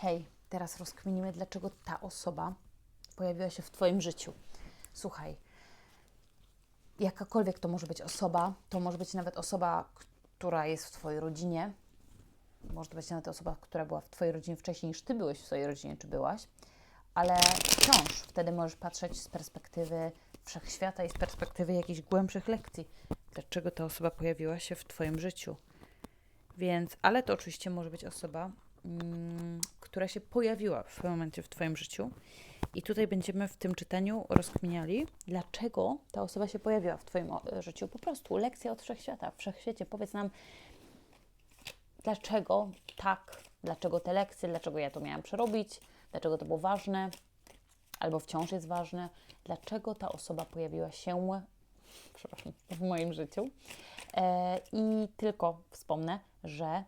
Hej, teraz rozkminimy, dlaczego ta osoba pojawiła się w Twoim życiu. Słuchaj, jakakolwiek to może być osoba, to może być nawet osoba, która jest w Twojej rodzinie, może to być nawet osoba, która była w Twojej rodzinie wcześniej niż Ty byłeś w swojej rodzinie, czy byłaś, ale wciąż wtedy możesz patrzeć z perspektywy wszechświata i z perspektywy jakichś głębszych lekcji, dlaczego ta osoba pojawiła się w Twoim życiu. Więc, ale to oczywiście może być osoba, mm, która się pojawiła w pewnym momencie w Twoim życiu. I tutaj będziemy w tym czytaniu rozkminiali, dlaczego ta osoba się pojawiła w Twoim o, życiu. Po prostu lekcja od wszechświata. Wszechświecie powiedz nam, dlaczego tak, dlaczego te lekcje, dlaczego ja to miałam przerobić, dlaczego to było ważne, albo wciąż jest ważne, dlaczego ta osoba pojawiła się przepraszam, w moim życiu. E, I tylko wspomnę, że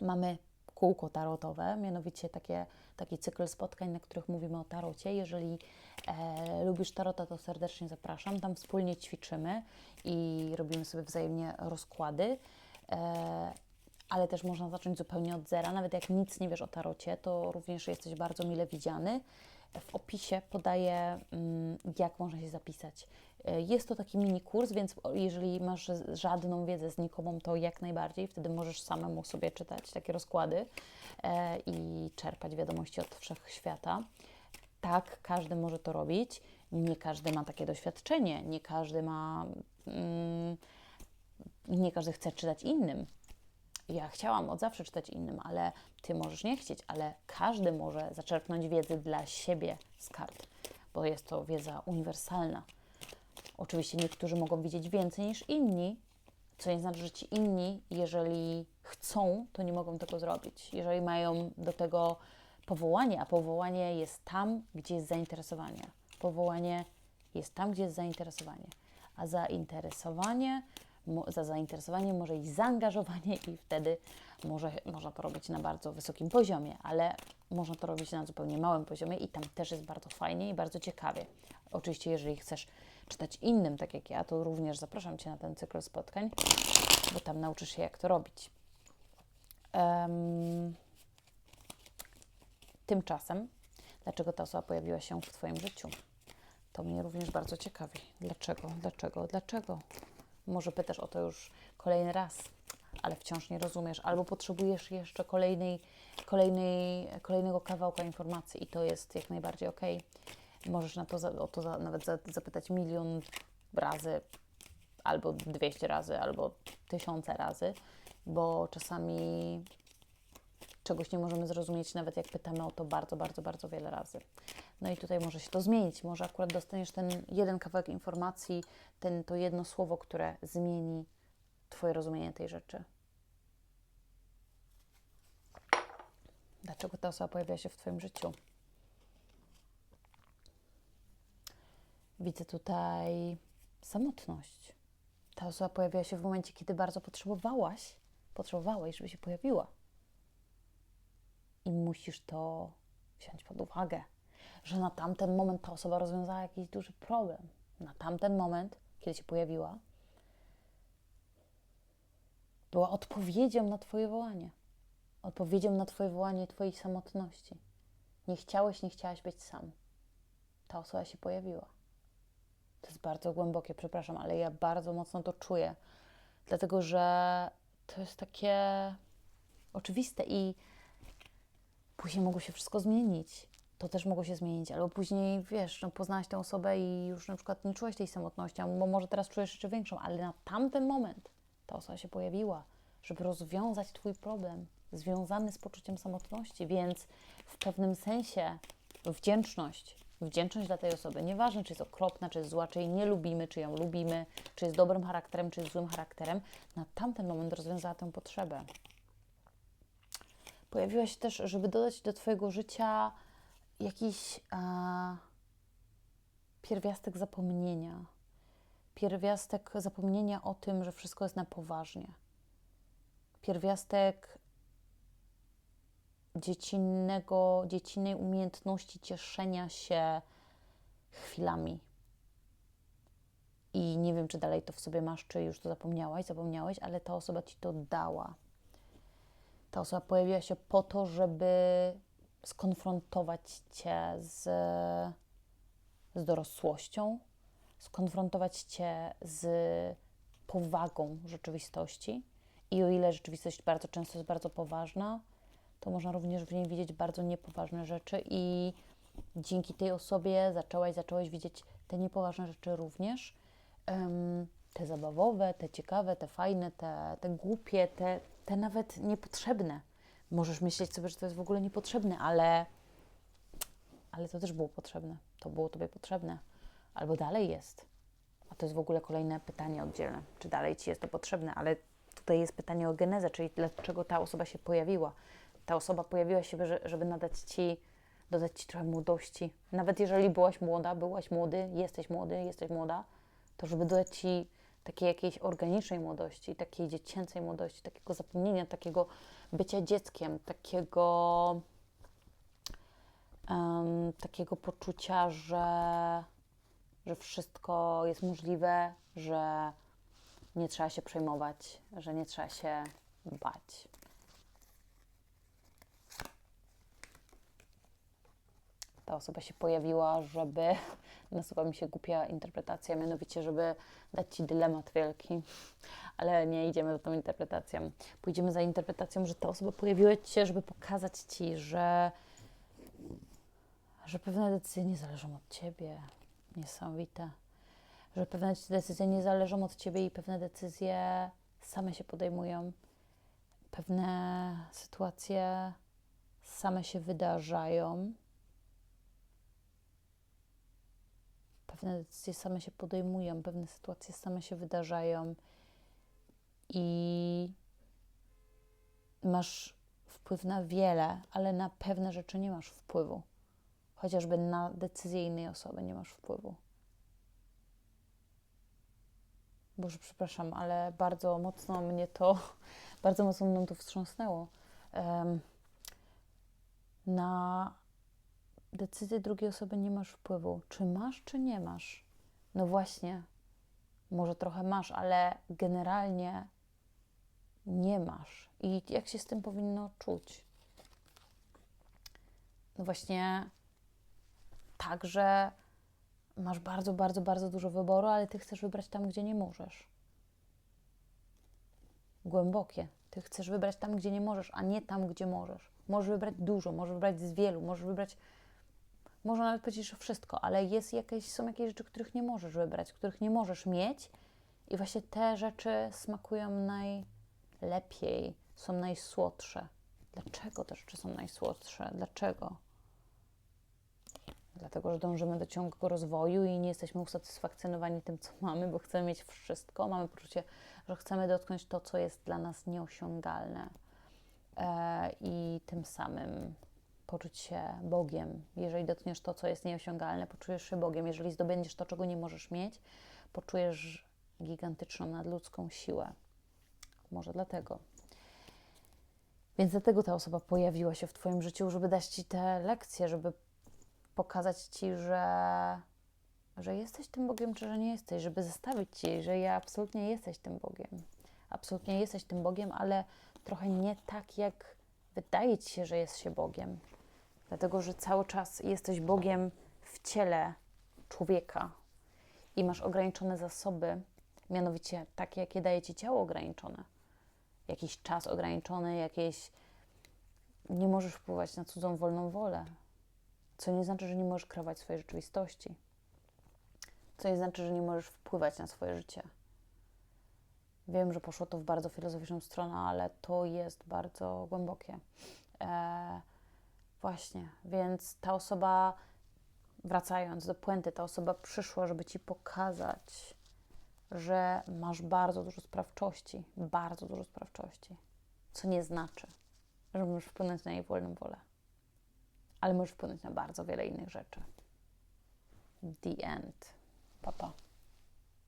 mamy kółko tarotowe, mianowicie takie, taki cykl spotkań, na których mówimy o tarocie. Jeżeli e, lubisz tarota, to serdecznie zapraszam. Tam wspólnie ćwiczymy i robimy sobie wzajemnie rozkłady. E, ale też można zacząć zupełnie od zera. Nawet jak nic nie wiesz o tarocie, to również jesteś bardzo mile widziany. W opisie podaję, mm, jak można się zapisać. E, jest to taki mini kurs, więc jeżeli masz żadną wiedzę znikomą, to jak najbardziej. Wtedy możesz samemu sobie czytać takie rozkłady e, i czerpać wiadomości od wszechświata. Tak, każdy może to robić. Nie każdy ma takie doświadczenie, nie każdy ma. Mm, nie każdy chce czytać innym. Ja chciałam od zawsze czytać innym, ale ty możesz nie chcieć, ale każdy może zaczerpnąć wiedzy dla siebie z kart, bo jest to wiedza uniwersalna. Oczywiście niektórzy mogą widzieć więcej niż inni, co nie znaczy, że ci inni, jeżeli chcą, to nie mogą tego zrobić. Jeżeli mają do tego powołanie, a powołanie jest tam, gdzie jest zainteresowanie. Powołanie jest tam, gdzie jest zainteresowanie. A zainteresowanie, za zainteresowanie może iść zaangażowanie i wtedy może, można to robić na bardzo wysokim poziomie, ale można to robić na zupełnie małym poziomie i tam też jest bardzo fajnie i bardzo ciekawie. Oczywiście, jeżeli chcesz czytać innym, tak jak ja, to również zapraszam Cię na ten cykl spotkań, bo tam nauczysz się, jak to robić. Um, tymczasem, dlaczego ta osoba pojawiła się w Twoim życiu? To mnie również bardzo ciekawi. Dlaczego, dlaczego, dlaczego? Może pytasz o to już kolejny raz, ale wciąż nie rozumiesz, albo potrzebujesz jeszcze kolejnej, kolejnej, kolejnego kawałka informacji i to jest jak najbardziej ok. Możesz na to, o to za, nawet zapytać milion razy, albo 200 razy, albo tysiące razy, bo czasami czegoś nie możemy zrozumieć, nawet jak pytamy o to bardzo, bardzo, bardzo wiele razy. No i tutaj może się to zmienić. Może akurat dostaniesz ten jeden kawałek informacji, ten, to jedno słowo, które zmieni Twoje rozumienie tej rzeczy. Dlaczego ta osoba pojawia się w Twoim życiu? Widzę tutaj samotność. Ta osoba pojawiła się w momencie, kiedy bardzo potrzebowałaś, potrzebowałeś, żeby się pojawiła. I musisz to wziąć pod uwagę, że na tamten moment ta osoba rozwiązała jakiś duży problem. Na tamten moment, kiedy się pojawiła, była odpowiedzią na Twoje wołanie. Odpowiedzią na Twoje wołanie Twojej samotności. Nie chciałeś, nie chciałaś być sam. Ta osoba się pojawiła. To jest bardzo głębokie, przepraszam, ale ja bardzo mocno to czuję, dlatego że to jest takie oczywiste i później mogło się wszystko zmienić. To też mogło się zmienić, albo później, wiesz, no, poznałaś tę osobę i już na przykład nie czułeś tej samotności, bo może teraz czujesz jeszcze większą, ale na tamten moment ta osoba się pojawiła, żeby rozwiązać Twój problem związany z poczuciem samotności, więc w pewnym sensie wdzięczność wdzięczność dla tej osoby. Nieważne, czy jest okropna, czy jest zła, czy jej nie lubimy, czy ją lubimy, czy jest dobrym charakterem, czy jest złym charakterem, na tamten moment rozwiązała tę potrzebę. Pojawiła się też, żeby dodać do Twojego życia jakiś a, pierwiastek zapomnienia. Pierwiastek zapomnienia o tym, że wszystko jest na poważnie. Pierwiastek dziecinnego, dziecinnej umiejętności cieszenia się chwilami. I nie wiem, czy dalej to w sobie masz, czy już to zapomniałaś, zapomniałeś, ale ta osoba ci to dała. Ta osoba pojawiła się po to, żeby skonfrontować cię z, z dorosłością, skonfrontować cię z powagą rzeczywistości. I o ile rzeczywistość bardzo często jest bardzo poważna, to można również w niej widzieć bardzo niepoważne rzeczy i dzięki tej osobie zaczęłaś, zacząłeś widzieć te niepoważne rzeczy również. Um, te zabawowe, te ciekawe, te fajne, te, te głupie, te, te nawet niepotrzebne. Możesz myśleć sobie, że to jest w ogóle niepotrzebne, ale, ale to też było potrzebne. To było Tobie potrzebne. Albo dalej jest. A to jest w ogóle kolejne pytanie oddzielne. Czy dalej Ci jest to potrzebne? Ale tutaj jest pytanie o genezę, czyli dlaczego ta osoba się pojawiła. Ta osoba pojawiła się, żeby nadać Ci, dodać Ci trochę młodości. Nawet jeżeli byłaś młoda, byłaś młody, jesteś młody, jesteś młoda, to żeby dodać Ci takiej jakiejś organicznej młodości, takiej dziecięcej młodości, takiego zapomnienia, takiego bycia dzieckiem, takiego, um, takiego poczucia, że, że wszystko jest możliwe, że nie trzeba się przejmować, że nie trzeba się bać. Ta osoba się pojawiła, żeby nasuwa mi się głupia interpretacja, mianowicie, żeby dać Ci dylemat wielki, ale nie idziemy za tą interpretacją. Pójdziemy za interpretacją, że ta osoba pojawiła Ci się, żeby pokazać Ci, że, że pewne decyzje nie zależą od Ciebie. Niesamowite że pewne decyzje nie zależą od ciebie i pewne decyzje same się podejmują. Pewne sytuacje same się wydarzają. Pewne decyzje same się podejmują, pewne sytuacje same się wydarzają i masz wpływ na wiele, ale na pewne rzeczy nie masz wpływu. Chociażby na decyzję innej osoby nie masz wpływu. Boże, przepraszam, ale bardzo mocno mnie to, bardzo mocno mną to wstrząsnęło. Um, na decyzję drugiej osoby nie masz wpływu. Czy masz, czy nie masz? No właśnie, może trochę masz, ale generalnie nie masz. I jak się z tym powinno czuć? No właśnie, tak, że masz bardzo, bardzo, bardzo dużo wyboru, ale ty chcesz wybrać tam, gdzie nie możesz. Głębokie. Ty chcesz wybrać tam, gdzie nie możesz, a nie tam, gdzie możesz. Możesz wybrać dużo, możesz wybrać z wielu, możesz wybrać, można nawet powiedzieć, że wszystko, ale jest jakieś, są jakieś rzeczy, których nie możesz wybrać, których nie możesz mieć i właśnie te rzeczy smakują najlepiej, są najsłodsze. Dlaczego te rzeczy są najsłodsze? Dlaczego? dlatego że dążymy do ciągłego rozwoju i nie jesteśmy usatysfakcjonowani tym, co mamy, bo chcemy mieć wszystko. Mamy poczucie, że chcemy dotknąć to, co jest dla nas nieosiągalne e, i tym samym poczuć się Bogiem. Jeżeli dotkniesz to, co jest nieosiągalne, poczujesz się Bogiem. Jeżeli zdobędziesz to, czego nie możesz mieć, poczujesz gigantyczną, nadludzką siłę. Może dlatego. Więc dlatego ta osoba pojawiła się w Twoim życiu, żeby dać Ci te lekcje, żeby pokazać Ci, że, że jesteś tym Bogiem, czy że nie jesteś, żeby zestawić Ci, że ja absolutnie jesteś tym Bogiem. Absolutnie jesteś tym Bogiem, ale trochę nie tak, jak wydaje Ci się, że jest się Bogiem. Dlatego, że cały czas jesteś Bogiem w ciele człowieka i masz ograniczone zasoby, mianowicie takie, jakie daje Ci ciało ograniczone. Jakiś czas ograniczony, jakieś. Nie możesz wpływać na cudzą wolną wolę co nie znaczy, że nie możesz kreować swojej rzeczywistości. Co nie znaczy, że nie możesz wpływać na swoje życie. Wiem, że poszło to w bardzo filozoficzną stronę, ale to jest bardzo głębokie. E, właśnie, więc ta osoba, wracając do puenty, ta osoba przyszła, żeby ci pokazać, że masz bardzo dużo sprawczości, bardzo dużo sprawczości, co nie znaczy, że możesz wpłynąć na jej wolną wolę ale możesz wpłynąć na bardzo wiele innych rzeczy. The end. Papa. Pa.